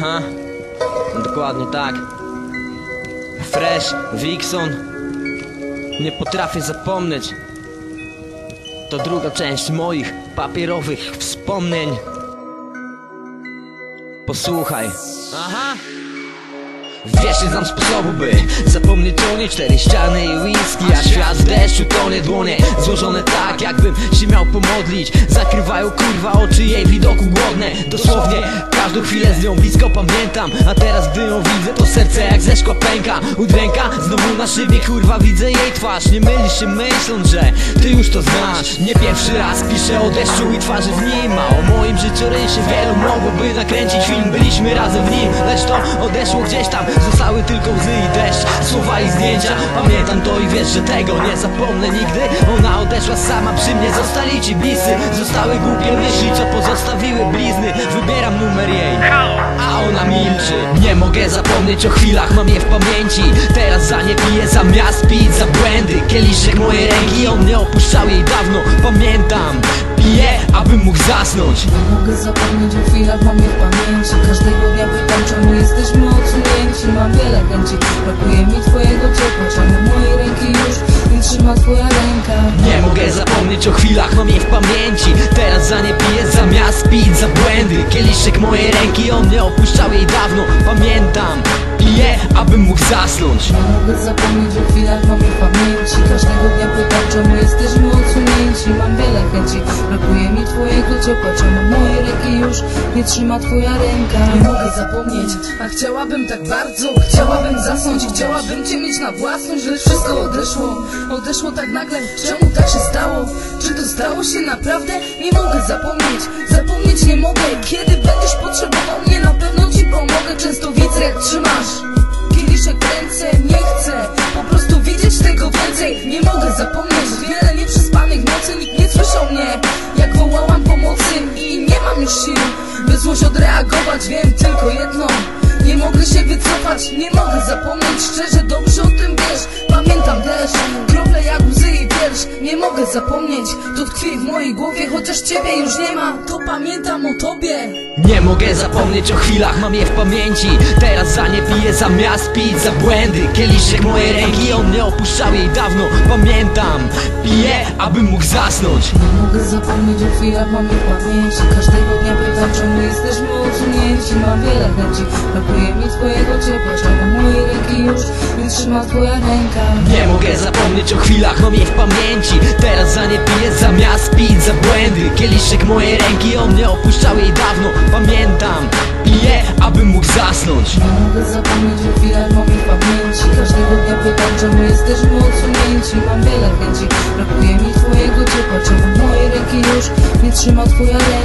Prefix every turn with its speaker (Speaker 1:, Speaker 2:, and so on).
Speaker 1: Aha, dokładnie tak. Fresh, Wixon. Nie potrafię zapomnieć. To druga część moich papierowych wspomnień. Posłuchaj. Aha. Wiesz, nie znam sposobu, by zapomnieć o niej. Cztery ściany i whisky, a świat w deszczu tonie dłonie. Złożone tak, jakbym się miał pomodlić. Zakrywają kurwa oczy jej widoku głodne. Dosłownie każdą chwilę z nią blisko pamiętam. A teraz gdy ją widzę, to serce jak ze szkła pęka. Udręka, znowu na szybie kurwa widzę jej twarz. Nie mylisz się myśląc, że ty już to znasz. Nie pierwszy raz piszę o deszczu i twarzy w nim A o moim życiorysie wielu mogłoby nakręcić film. Byliśmy razem w nim, lecz to odeszło gdzieś tam Zostały tylko łzy i deszcz, słowa i zdjęcia. Pamiętam to i wiesz, że tego nie zapomnę nigdy. Ona odeszła sama przy mnie, zostali ci bliscy. Zostały głupie myśli, co pozostawiły blizny. Wybieram numer jej, a ona milczy. Nie mogę zapomnieć o chwilach, mam je w pamięci. Teraz za nie piję zamiast pić za błędy. Kieliszek mojej ręki, on nie opuszczał jej dawno. Pamiętam, piję, abym
Speaker 2: Nie mogę zapomnieć o chwilach, mam je w pamięci. Każdego dnia pytam, czemu jesteśmy odsunięci? Mam wiele chęci, brakuje mi twojego ciepła. Czemu mojej ręki już nie trzyma twoja ręka?
Speaker 1: Nie mogę zapomnieć o chwilach, mam je w pamięci. Teraz za nie piję zamiast pić za błędy. Kieliszek mojej ręki, on nie opuszczał jej dawno. Pamiętam, piję, abym mógł zasnąć.
Speaker 2: Nie mogę zapomnieć o chwilach, mam je w pamięci. Każdego dnia pytam, czemu jesteśmy twojego ciepła Czemu mojej ręki już nie trzyma twoja ręka
Speaker 3: Nie mogę zapomnieć, a chciałabym tak bardzo Chciałabym zasnąć, chciałabym cię mieć na własność Lecz wszystko odeszło, odeszło tak nagle Czemu tak się stało? Czy to stało się naprawdę? Nie mogę zapomnieć, zapomnieć nie mogę Kiedy będziesz potrzebował złość odreagować Wiem tylko jedno, nie mogę się wycofać Nie mogę zapomnieć, szczerze dobrze o tym wiesz zapomnieć, to tkwi w mojej głowie Chociaż ciebie już nie ma, to pamiętam o tobie.
Speaker 1: Nie mogę zapomnieć o chwilach, mam je w pamięci. Teraz za nie piję zamiast pić za błędy. Kieliszek mojej ręki, on nie opuszczał jej dawno. Pamiętam, piję, abym mógł zasnąć.
Speaker 2: Nie mogę zapomnieć o chwilach, mam je w pamięci. Każdego dnia pytam, czemu jesteśmy odsunięci Mam wiele chęci, brakuje mi twojego ciepła Czemu mojej ręki już nie trzyma twoja ręka.
Speaker 1: Nie mogę zapomnieć o chwilach, mam je w pamięci. Teraz za nie piję zamiast pić za błędy. Kieliszek mojej ręki, on nie opuszczał jej dawno. Pamiętam, piję, abym mógł zasnąć.
Speaker 2: Nie mogę zapomnieć o chwilach, mam w pamięci. Każdego dnia pytam, czemu jesteśmy odsunięci. Mam wiele chęci, brakuje mi twojego ciepła. Czemu mojej ręki już nie trzyma twoja ręka